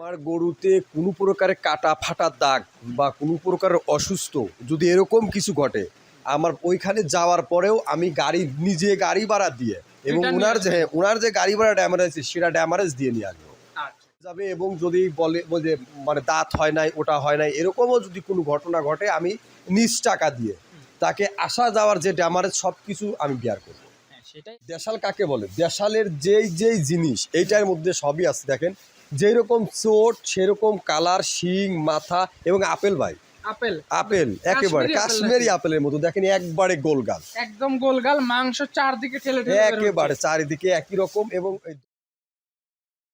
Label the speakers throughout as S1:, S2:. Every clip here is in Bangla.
S1: আমার গরুতে কোনো প্রকারের কাটা ফাটা দাগ বা কোনো প্রকারের অসুস্থ যদি এরকম কিছু ঘটে আমার ওইখানে যাওয়ার পরেও আমি গাড়ি নিজে গাড়ি ভাড়া দিয়ে এবং ওনার যে হ্যাঁ, ওনার যে গাড়ি ভাড়া ড্যামারেজ সেটা ড্যামারেজ দিয়ে নিয়ে আসব।
S2: আচ্ছা।
S1: যাবে এবং যদি বলে যে মানে দাঁত হয় নাই ওটা হয় নাই এরকমও যদি কোনো ঘটনা ঘটে আমি নিজ টাকা দিয়ে তাকে আসা যাওয়ার যে ড্যামারেজ সব কিছু আমি বিয়ার করব।
S2: হ্যাঁ সেটাই।
S1: দেশাল কাকে বলে? দেশালের যেই যেই জিনিস এইটার মধ্যে সবই আছে দেখেন। যেই রকম চোট সেরকম কালার শিং মাথা এবং আপেল ভাই।
S2: আপেল।
S1: আপেল একেবারে
S2: কাশ্মীরি?
S1: আপেলের মতো। দেখেন একবারে গোলগাল
S2: একদম গোলগাল মাংস চারদিকে ঠেলে ঠেলে
S1: একেবারে চারিদিকে একই রকম এবং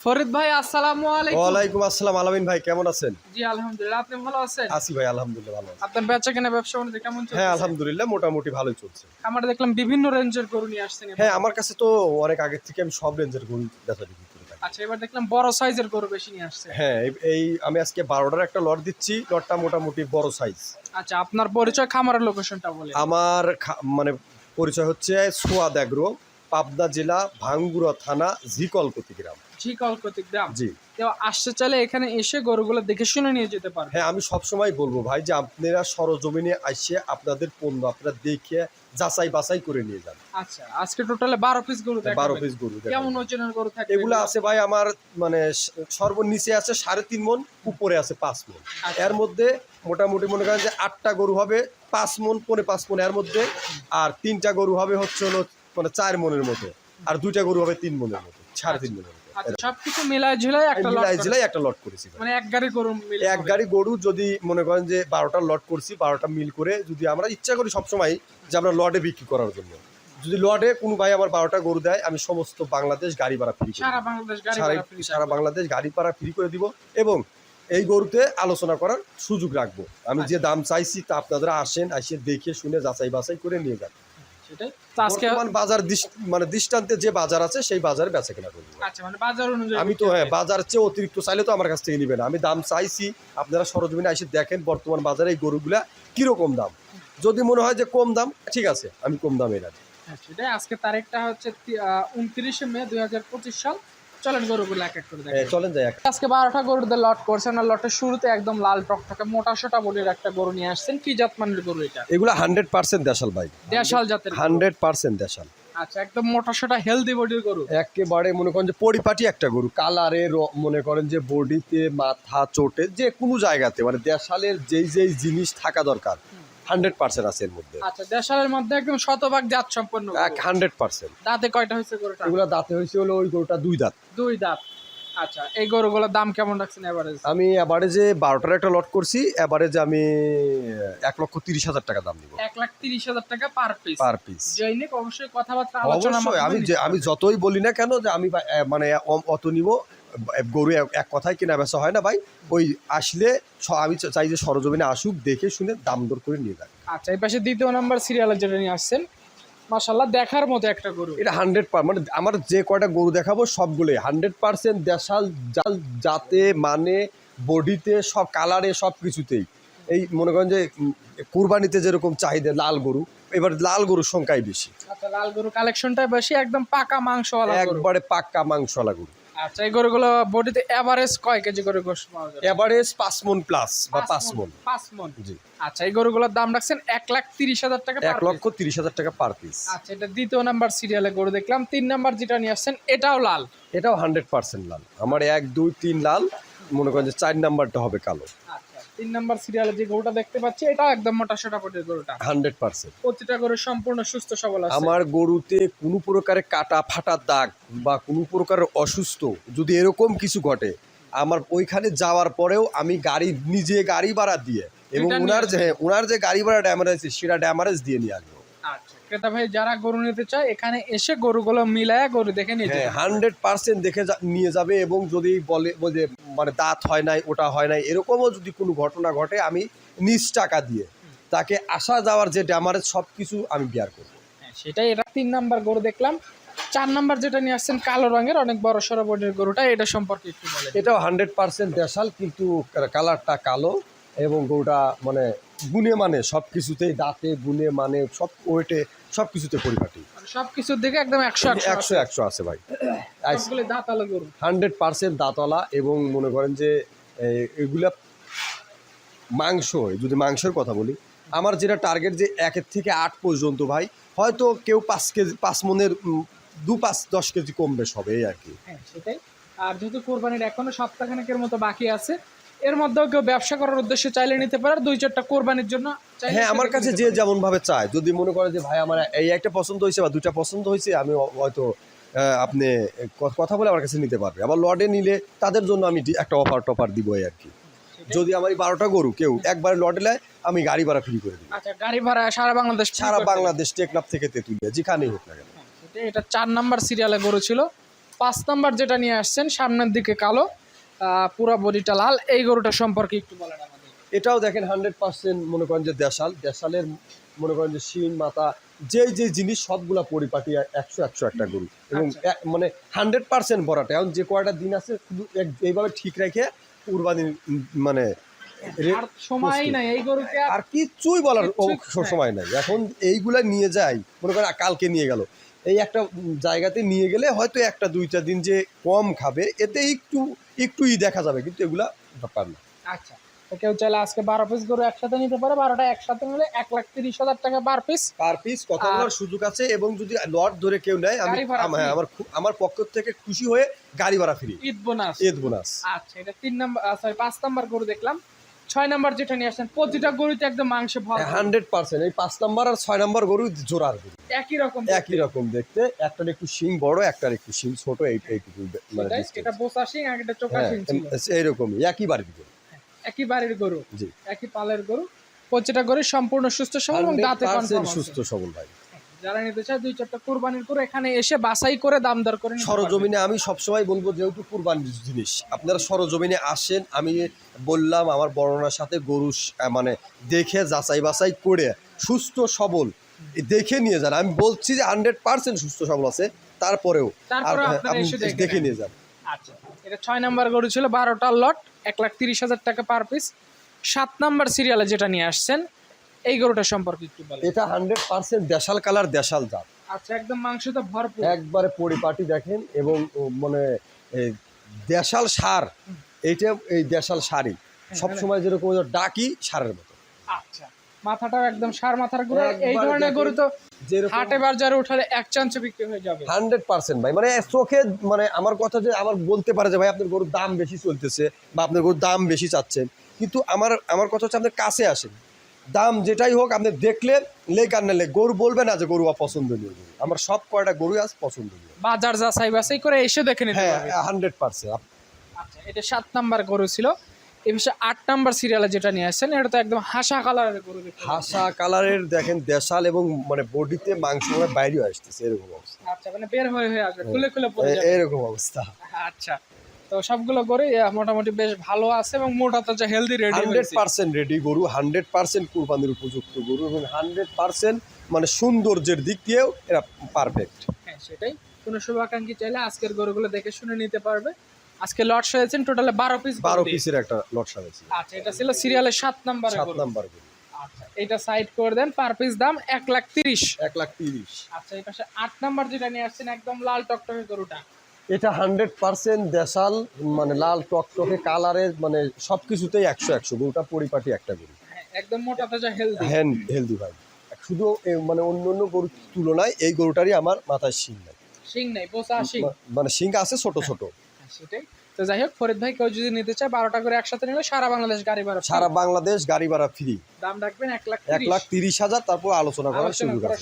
S2: ফরিদ ভাই আসসালামু আলাইকুম।
S1: ওয়ালাইকুম আসসালাম। আলামিন ভাই কেমন আছেন?
S2: জি আলহামদুলিল্লাহ। আপনি ভালো আছেন?
S1: আসি ভাই আলহামদুলিল্লাহ ভালো
S2: আপনার বেচা কেনা ব্যবসা বাণিজ্য কেমন চলছে?
S1: হ্যাঁ আলহামদুলিল্লাহ মোটামুটি ভালোই চলছে।
S2: আমরা দেখলাম বিভিন্ন রেঞ্জের গরু নিয়ে আসছেন
S1: হ্যাঁ আমার কাছে তো অনেক আগের থেকে আমি সব রেঞ্জের গরু বেচা বিক্রি করে
S2: আচ্ছা এবার দেখলাম বড় সাইজের গরু বেশি নিয়ে আসছে।
S1: হ্যাঁ এই- আমি আজকে বারোটার একটা লট দিচ্ছি লটটা মোটামুটি বড় সাইজ
S2: আচ্ছা আপনার পরিচয় খামারের লোকেশনটা বলে
S1: আমার মানে পরিচয় হচ্ছে সোয়াদ এগ্রো পাবনা জেলা ভাঙ্গুরা থানা ঝিকলপতি গ্রাম।
S2: জি কলকাতিক দাম।
S1: জি।
S2: কেউ আসতে চাইলে এখানে এসে গরুগুলো দেখে শুনে নিয়ে যেতে পারবে।
S1: হ্যাঁ আমি সবসময় বলব ভাই যে আপনারা সরজমিনে আসে আপনাদের পণ্য আপনারা দেখে যাচাই বাছাই করে নিয়ে যান।
S2: আচ্ছা আজকে টোটালে বারো পিস গরু
S1: হ্যাঁ, বারো পিস গরু
S2: কেমন ওজনের গরু থাকে
S1: এগুলো? আছে ভাই আমার মানে সর্বনিচে আছে সাড়ে তিন মন উপরে আছে পাঁচ মন।
S2: আচ্ছা।
S1: এর মধ্যে মোটামুটি মনে করেন যে আটটা গরু হবে পাঁচ মন পনে পাঁচ মন এর মধ্যে। আর তিনটা গরু হবে হচ্ছে হলো মানে চার মনের মতো। আর দুইটা গরু হবে তিন মনের মতো সাড়ে তিন মনের মতো।
S2: সবকিছু মিলায় ঝুলাই একটা lot
S1: মিলাই একটা লট করেছি
S2: মানে এক গাড়ি গরু
S1: এক গাড়ি গরু যদি মনে করেন যে বারোটা লট করছি বারোটা মিল করে যদি আমরা ইচ্ছা করি সবসময় যে আমরা লটে বিক্রি করার জন্য। যদি লটে কোনো ভাই আমার বারোটা গরু দেয় আমি সমস্ত বাংলাদেশ গাড়ি ভাড়া ফ্রি
S2: সারা বাংলাদেশ গাড়ি।
S1: বাংলাদেশ ভাড়া ফ্রি করে দিব এবং এই গরুতে আলোচনা করার সুযোগ রাখব। আমি যে দাম চাইছি তা আপনারা আসেন আসে দেখে শুনে যাচাই বাছাই করে নিয়ে যান।
S2: সেটাই। তো আজকে
S1: বাজার মানে দৃষ্টান্তে যে বাজার আছে সেই বাজারে বেচা কেনা করব
S2: আচ্ছা মানে বাজার অনুযায়ী
S1: আমি তো হ্যাঁ বাজার চেয়ে অতিরিক্ত চাইলে তো আমার কাছ থেকে নিবেন আমি দাম চাইছি আপনারা সরজমিনে এসে দেখেন বর্তমান বাজারে এই গরুগুলা কীরকম দাম। যদি মনে হয় যে কম দাম ঠিক আছে আমি কম দামে রাখি
S2: হ্যাঁ, সেটাই। আজকে তারিখটা হচ্ছে উনত্রিশে মে দুই হাজার পঁচিশ সাল। চলেন গরুগুলো এক এক করে দেখেন
S1: চলেন যাই
S2: আজকে বারোটা গরুদের লট করছেন আর লটের শুরুতে একদম লাল টকটকে মোটা সোটা বলির একটা গরু নিয়ে আসছেন। কি জাত মানের গরু এটা?
S1: এগুলা হান্ড্রেড পার্সেন্ট দেশাল ভাই।
S2: দেশাল জাতের
S1: হান্ড্রেড পার্সেন্ট দেশাল।
S2: আচ্ছা একদম মোটা সোটা হেলদি বডির গরু।
S1: একেবারে মনে করেন যে পরিপাটি একটা গরু। কালারে মনে করেন যে বডিতে মাথা চোটে যে কোনো জায়গাতে মানে দেশালের যেই যেই জিনিস থাকা দরকার। হান্ড্রেড পার্সেন্ট আছে এর মধ্যে।
S2: আচ্ছা দেশালের মধ্যে একদম শতভাগ জাত সম্পন্ন
S1: এক হান্ড্রেড পার্সেন্ট।
S2: দাঁতে কয়টা হয়েছে গরুটা
S1: এগুলা দাঁতে হয়েছে হলো ওই গরুটা দুই দাঁত।
S2: দুই দাঁত। আচ্ছা এই গরুগুলোর দাম কেমন রাখছেন এভারেজ
S1: আমি এবারেজে বারোটার একটা লট করছি এবারেজে আমি এক লক্ষ তিরিশ হাজার টাকা দাম দিব
S2: এক লাখ তিরিশ হাজার টাকা পার পিস
S1: পার পিস
S2: জৈনিক অবশ্যই কথাবার্তা আলোচনা
S1: অবশ্যই আমি আমি যতই বলি না কেন যে আমি মানে অত নিব গরু এক- এক কথায় কেনা বেচা হয় না ভাই। ওই আসলে আমি চাই যে সরজমিনে আসুক দেখে শুনে দাম দর করে নিয়ে যাক।
S2: আচ্ছা এই পাশে দ্বিতীয় নাম্বার সিরিয়ালে যেটা নিয়ে আসছেন মাশাল্লাহ দেখার মতো একটা গরু।
S1: এটা হান্ড্রেড পার মানে আমার যে কয়টা গরু দেখাবো সবগুলোই হান্ড্রেড পার্সেন্ট দেশাল জাল জাতে মানে বডিতে সব কালারে সব কিছুতেই। এই মনে করেন যে কুরবানিতে যেরকম চাহিদা লাল গরু এবার লাল গরুর সংখ্যাই বেশি।
S2: আচ্ছা লাল গরু কালেকশনটা বেশি একদম পাকা মাংসওয়ালা গরু।
S1: একবারে পাক্কা মাংসওয়ালা গরু।
S2: আচ্ছা এই গরুগুলো বডিতে এভারেজ কয় কেজি করে গোশত পাওয়া যাবে?
S1: এভারেজ পাঁচ মন প্লাস বা পাঁচ মন
S2: পাঁচ মন।
S1: জি।
S2: আচ্ছা এই গরুগুলোর দাম রাখছেন এক লাখ তিরিশ হাজার টাকা
S1: এক লক্ষ তিরিশ হাজার টাকা পার পিস
S2: আচ্ছা এটা দ্বিতীয় নাম্বার সিরিয়ালে গরু দেখলাম। তিন নাম্বার যেটা নিয়ে আসছেন এটাও লাল।
S1: এটাও হান্ড্রেড পার্সেন্ট লাল। আমার এক দুই তিন লাল। মনে করেন যে চার নাম্বারটা হবে কালো।
S2: তিন নাম্বার সিরিয়ালে যে গরুটা দেখতে পাচ্ছি এটা একদম মোটা সোটা বডির গরুটা।
S1: Hundred percent.
S2: প্রতিটা গরু সম্পূর্ণ সুস্থ সবল আছে।
S1: আমার গরুতে কোনো প্রকারের কাটা ফাটার দাগ বা কোনো প্রকারের অসুস্থ যদি এরকম কিছু ঘটে আমার ওইখানে যাওয়ার পরেও আমি গাড়ি নিজে গাড়ি ভাড়া দিয়ে এবং ওনার যে হ্যাঁ, ওনার যে গাড়ি ভাড়া ড্যামারেজ সেটা ড্যামারেজ দিয়ে নিয়ে আসব।
S2: ক্রেতা ভাই যারা গরু নিতে চায় এখানে এসে গরুগুলো মিলায় গরু দেখে নিতে
S1: হান্ড্রেড পার্সেন্ট দেখে যা- নিয়ে যাবে এবং যদি বলে বলে মানে দাঁত হয় নাই ওটা হয় নাই এরকমও যদি কোনো ঘটনা ঘটে আমি নিজ টাকা দিয়ে তাকে আসা যাওয়ার যে ড্যামারেজ সব কিছু আমি বিয়ার করব।
S2: হ্যাঁ, সেটাই এটা তিন নাম্বার গরু দেখলাম। চার নাম্বার যেটা নিয়ে আসছেন কালো রঙের অনেক বড় সড়ো গরুটা এটা সম্পর্কে একটু বলেন।
S1: এটাও হান্ড্রেড পার্সেন্ট দেশাল কিন্তু কালারটা কালো। এবং গরুটা মানে গুণে মানে সব কিছুতেই দাঁতে গুণে মানে সব ওয়েটে সব কিছুতে পরিপাটি।
S2: সব কিছুর দিকে একদম একশো একশো
S1: একশো আছে। ভাই।
S2: গরু।
S1: হান্ড্রেড পার্সেন্ট দাঁতওয়ালা এবং মনে করেন যে এগুলা মাংস যদি মাংসের কথা বলি আমার যেটা টার্গেট যে একের থেকে আট পর্যন্ত ভাই হয়তো কেউ পাঁচ কেজি পাঁচ মনের দু পাঁচ দশ কেজি কম বেশ হবে এই আর কি।
S2: হ্যাঁ সেটাই। আর যেহেতু কোরবানির এখনও সপ্তাহখানেকের মতো বাকি আছে এর মধ্যেও কেউ ব্যবসা করার উদ্দেশ্যে চাইলে নিতে পারে দুই চারটা কোরবানির জন্য
S1: হ্যাঁ আমার কাছে যে। যেমন ভাবে চায়। যদি মনে করে যে ভাই আমার এই একটা পছন্দ হয়েছে বা দুটা পছন্দ হয়েছে আমি হয়তো আপনি কথা বলে আমার কাছে নিতে পারবে। আবার লডে নিলে তাদের জন্য আমি একটা অফার টফার দিব এই আর কি যদি আমার এই বারোটা গরু কেউ একবারে লডে নেয় আমি গাড়ি ভাড়া ফ্রি করে দিই
S2: আচ্ছা গাড়ি ভাড়া সারা বাংলাদেশ
S1: সারা বাংলাদেশ টেকনাফ থেকে তেঁতুলিয়া যেখানেই হোক না কেন।
S2: হ্যাঁ, এটা চার নাম্বার সিরিয়ালে গরু ছিল। পাঁচ নাম্বার যেটা নিয়ে আসছেন সামনের দিকে কালো। পুরা বডিটা লাল। এই গরুটা সম্পর্কে একটু বলেন আমাদের।
S1: এটাও দেখেন হান্ড্রেড পার্সেন্ট মনে করেন যে দেশাল। দেশালের মনে করেন যে শিং মাথা যেই যে জিনিস সবগুলা পরিপাটি একশো একশো একটা গরু। এবং
S2: আচ্ছা।
S1: মানে হান্ড্রেড পার্সেন্ট ভরাটা। এখন যে কয়টা দিন আছে শুধু এইভাবে ঠিক রেখে কুরবানির মানে
S2: সময় নাই এই গরুকে আর
S1: কিচ্ছুই বলার সময় নাই। এখন এইগুলা নিয়ে যাই মনে করেন কালকে নিয়ে গেল। এই একটা জায়গাতে নিয়ে গেলে হয়তো একটা দুইটা দিন যে কম খাবে এতে একটু একটুই দেখা যাবে কিন্তু এগুলা ব্যাপার না।
S2: আচ্ছা কেউ চাইলে আজকে বারো পিস গরু একসাথে নিতে পারে বারোটা একসাথে নিলে এক লাখ তিরিশ হাজার টাকা পার পিস
S1: পার পিস কথা বলার সুযোগ আছে এবং যদি লট ধরে কেউ নেয় আমি। আমার আমার পক্ষ থেকে খুশি হয়ে গাড়ি ভাড়া free
S2: Eid bonus
S1: Eid bonus
S2: আচ্ছা এটা তিন নাম্বার সরি পাঁচ নাম্বার গরু দেখলাম। ছয় নাম্বার যেটা নিয়ে আসছেন প্রতিটা গরুতে একদম মাংস ভরা
S1: হান্ড্রেড পার্সেন্ট এই পাঁচ নাম্বার আর ছয় নাম্বার গরু জোড়ার গরু।
S2: একই রকম
S1: একই রকম দেখতে। একটার একটু শিং বড় একটার একটু শিং ছোট এই এইটুকু মানে
S2: এটা বোসা সিং আর এটা চোখা
S1: হ্যাঁ
S2: ছিল।
S1: এইরকমই একই বাড়ির গরু।
S2: একই বাড়ির গরু
S1: জি।
S2: একই পালের গরু। প্রতিটা গরু সম্পূর্ণ সুস্থ সবল এবং দাঁতে
S1: সুস্থ সবল ভাই
S2: যারা নিতে চায় দুই চারটা কুরবানির করে এখানে এসে বাছাই করে দাম দর করে
S1: সরজমিনে আমি সবসময় বলব যেহেতু কুরবানির জিনিস আপনারা সরজমিনে আসেন আমি বললাম আমার বর্ণনার সাথে গরু মানে দেখে যাচাই বাছাই করে সুস্থ সবল দেখে নিয়ে যান। আমি বলছি যে হান্ড্রেড পার্সেন্ট সুস্থ সবল আছে তারপরেও
S2: দেখে
S1: নিয়ে যান।
S2: আচ্ছা এটা ছয় নাম্বার গরু ছিল বারোটা লট এক লাখ তিরিশ হাজার টাকা পার পিস সাত নাম্বার সিরিয়ালে যেটা নিয়ে আসছেন এই গরুটা সম্পর্কে একটু বলেন।
S1: এটা হান্ড্রেড পার্সেন্ট দেশাল কালার দেশাল জাত।
S2: আচ্ছা একদম মাংস তো ভরপুর।
S1: একবারে পরিপাটি দেখেন এবং মানে দেশাল সার। এইটা এই দেশাল সারই।
S2: হ্যাঁ,
S1: সবসময় যেরকম ওই ডাকি সারের মতো।
S2: আচ্ছা মাথাটাও একদম সার মাথার গরু এই ধরনের গরু তো
S1: যেরকম
S2: হাটে বাজারে উঠালে এক চান্সে বিক্রি হয়ে যাবে।
S1: হান্ড্রেড পার্সেন্ট ভাই। মানে চোখে মানে আমার কথা যে আমার বলতে পারে যে ভাই আপনার গরুর দাম বেশি চলতেছে বা আপনার গরুর দাম বেশি চাচ্ছেন। কিন্তু আমার আমার কথা হচ্ছে আপনার কাছে আসেন। দাম যেটাই হোক আপনি দেখলে লেক আর না লেক গরু বলবে না যে গরু অপছন্দনীয় গরু। আমার সব কয়টা গরু আজ পছন্দনীয়।
S2: বাজার যাচাই বাছাই করে এসে দেখে নিতে
S1: হ্যাঁ হান্ড্রেড পার্সেন্ট
S2: আচ্ছা এটা সাত নাম্বার গরু ছিল। এই বিষয়ে আট নাম্বার সিরিয়ালে যেটা নিয়ে আসছেন এটা তো একদম হাসা কালারের গরু
S1: হাসা কালারের দেখেন দেশাল এবং মানে বডিতে মাংস মানে বাইরে আসতেছে এরকম অবস্থা।
S2: আচ্ছা মানে বের হয়ে হয়ে আসবে খুলে খুলে পড়ে
S1: এরকম অবস্থা।
S2: আচ্ছা। তো সবগুলো গরু মোটামুটি বেশ ভালো আছে এবং মোটা তাজা healthy ready
S1: hundred percent ready গরু হান্ড্রেড পার্সেন্ট কুরবানির উপযুক্ত গরু এবং হান্ড্রেড পার্সেন্ট মানে সৌন্দর্যের দিক দিয়েও এরা পারফেক্ট
S2: হ্যাঁ সেটাই। কোনো শুভাকাঙ্ক্ষী চাইলে আজকের গরুগুলো দেখে শুনে নিতে পারবে। আজকে লট হয়েছেন টোটালে বারো পিস
S1: বারো পিসের একটা লট সাজাইছি
S2: আচ্ছা এটা ছিল সিরিয়ালের সাত নাম্বারের
S1: সাত নাম্বার
S2: আচ্ছা এটা সাইড করে দেন পার পিস দাম এক লাখ তিরিশ।
S1: এক লাখ তিরিশ।
S2: আচ্ছা এই পাশে আট নাম্বার যেটা নিয়ে আসছেন একদম লাল টকটকে গরুটা।
S1: এটা হান্ড্রেড পার্সেন্ট দেশাল মানে লাল টকটকে কালারের মানে সব কিছুতেই একশো একশো গরুটা পরিপাটি একটা গরু।
S2: হ্যাঁ একদম মোটা তাজা হেলদি
S1: হেলদি ভাই। শুধু মানে অন্য অন্য গরুর তুলনায় এই গরুটারই আমার মাথায় শিং নাই।
S2: শিং নাই বোসা শিং।
S1: মানে শিং আছে ছোট ছোট।
S2: হ্যাঁ, সেটাই। তো যাই হোক ফরিদ ভাই কেউ যদি নিতে চায় বারোটা করে একসাথে নিলে সারা বাংলাদেশ গাড়ি ভাড়া
S1: সারা বাংলাদেশ গাড়ি ভাড়া ফ্রি
S2: দাম রাখবেন এক লাখ
S1: এক লাখ তিরিশ। হাজার তারপর আলোচনা করার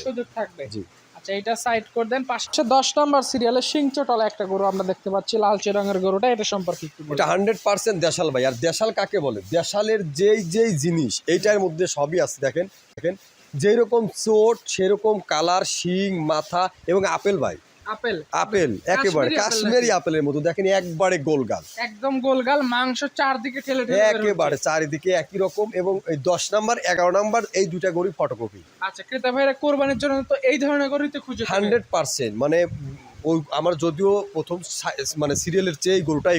S1: সুযোগ
S2: থাকবে।
S1: জি।
S2: আচ্ছা এটা সাইড করে দেন। পাঁচশো দশ নম্বর সিরিয়ালে সিংচটল একটা গরু আমরা দেখতে পাচ্ছি লালচে রঙের গরুটা, এটা সম্পর্কে।
S1: এটা হান্ড্রেড পার্সেন্ট দেশাল ভাই। আর দেশাল কাকে বলে? দেশালের যেই যেই জিনিস, এইটার মধ্যে সবই আছে, দেখেন। দেখেন যেরকম চোট, সেরকম কালার শিং, মাথা এবং আপেল ভাই।
S2: আপেল।
S1: আপেল একেবারে
S2: কাশ্মীরি
S1: আপেলের মতো। দেখেন একবারে গোলগাল
S2: একদম গোলগাল মাংস চারদিকে ঠেলে ঠেলে
S1: একেবারে চারিদিকে একই রকম এবং এই দশ নাম্বার এগারো নাম্বার এই দুইটা গরু ফটোকপি
S2: আচ্ছা ক্রেতা ভাইরা কোরবানির জন্য তো এই ধরনের গরুই খুঁজে।
S1: হান্ড্রেড পার্সেন্ট মানে ওই আমার যদিও প্রথম মানে সিরিয়ালের চেয়ে এই গরুটা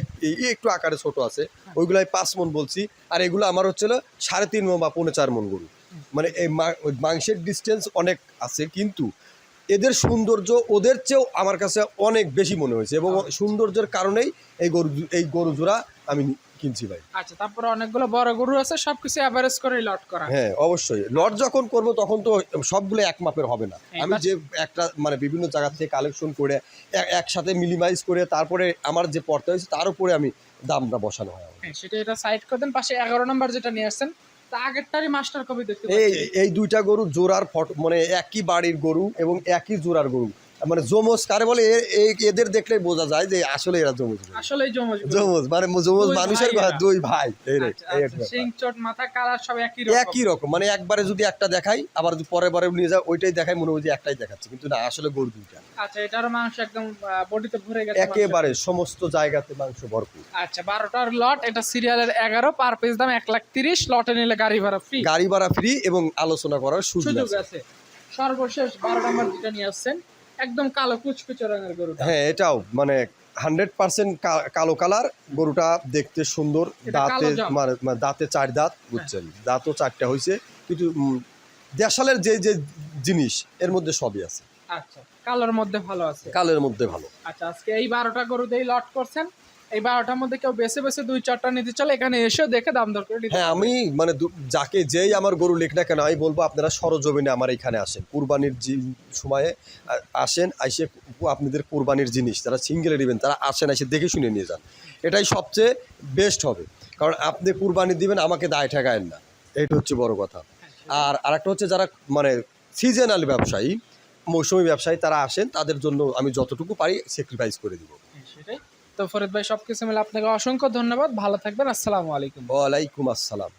S1: একটু আকারে ছোট আছে ওইগুলাই পাঁচ মন বলছি। আর এগুলো আমার হচ্ছে হলো সাড়ে তিন মন বা পৌনে চার মন গরু। মানে এই মাংসের ডিস্টেন্স অনেক আছে কিন্তু এদের সৌন্দর্য ওদের চেয়েও আমার কাছে অনেক বেশি মনে হয়েছে এবং সৌন্দর্যের কারণেই এই গরু এই গরু জোড়া আমি কিনছি ভাই।
S2: আচ্ছা তারপরে অনেকগুলো বড় গরু আছে সবকিছু অ্যাভারেজ করে লট করা।
S1: হ্যাঁ অবশ্যই। লট যখন করব তখন তো সবগুলো এক মাপের হবে না।
S2: হ্যাঁ,
S1: আমি যে একটা মানে বিভিন্ন জায়গা থেকে কালেকশন করে একসাথে মিনিমাইজ করে তারপরে আমার যে পড়তে হয়েছে তার উপরে আমি দামটা বসানো হয়
S2: হ্যাঁ সেটা এটা সাইড করে দেন পাশে এগারো নম্বর যেটা নিয়ে আসছেন আগেরটারই মাস্টার কপি দেখতে
S1: এই এই দুইটা গরু জোড়ার ফটো মানে একই বাড়ির গরু এবং একই জোড়ার গরু। মানে জমজ কারে বলে এদের দেখলেই বোঝা যায় যে আসলে এরা জমজ গরু।
S2: আসলেই জমজ
S1: জমজ মানে জমজ মানুষের দুই ভাই এই রে,
S2: আচ্ছা,
S1: এই
S2: আচ্ছা, মাথা কালার সব একই রকম।
S1: একই রকম মানে একবারে যদি একটা দেখাই আবার যদি পরে পরে নিয়ে যায় ওইটাই দেখাই মনে হয় যে একটাই দেখাচ্ছে কিন্তু না আসলে গরু দুইটা।
S2: আচ্ছা এটারও মাংস একদম বডিতে ভরে গেছে
S1: একেবারে সমস্ত জায়গাতে মাংস ভরপুর।
S2: আচ্ছা বারোটার লট এটা সিরিয়ালের এগারো পার পিস দাম এক লাখ তিরিশ লটে নিলে গাড়ি ভাড়া ফ্রি
S1: গাড়ি ভাড়া ফ্রি এবং আলোচনা করার সুযোগ আছে।
S2: সর্বশেষ বারো নম্বর যেটা নিয়ে আসছেন একদম কালো কুচকুচে রঙের গরু
S1: হ্যাঁ এটাও মানে হান্ড্রেড পার্সেন্ট কালো কালার গরুটা দেখতে সুন্দর দাঁতে মানে দাঁতে চার দাঁত বুঝছেন? দাঁতও চারটা হয়েছে কিন্তু দেশালের যে যে জিনিস এর মধ্যে সবই আছে।
S2: আচ্ছা কালোর মধ্যে ভালো আছে।
S1: কালের মধ্যে ভালো।
S2: আচ্ছা আজকে এই বারোটা গরু দিয়ে লট করছেন। এই বারোটার মধ্যে কেউ বেছে বেছে দুই চারটা নিতে চলে এখানে এসেও দেখে দাম দর করে
S1: হ্যাঁ আমি মানে যাকে যেই আমার গরু লেখ না কেন আমি বলব আপনারা সরজমিনে আমার এখানে আসেন। কুরবানির সময়ে আসেন আইসে আপনাদের কুরবানির জিনিস যারা সিঙ্গেলে নেবেন তারা আসেন এসে দেখে শুনে নিয়ে যান। এটাই সবচেয়ে বেস্ট হবে। কারণ আপনি কুরবানি দিবেন আমাকে দায় ঠেকায়েন না। এটা হচ্ছে বড় কথা। আর আরেকটা হচ্ছে যারা মানে সিজনাল ব্যবসায়ী মৌসুমী ব্যবসায়ী তারা আসেন তাদের জন্য আমি যতটুকু পারি স্যাক্রিফাইস করে দিব।
S2: তো ফরিদ ভাই সবকিছু মিলে আপনাকে অসংখ্য ধন্যবাদ। ভালো থাকবেন। আসসালামু আলাইকুম।
S1: ওয়ালাইকুম আসসালাম।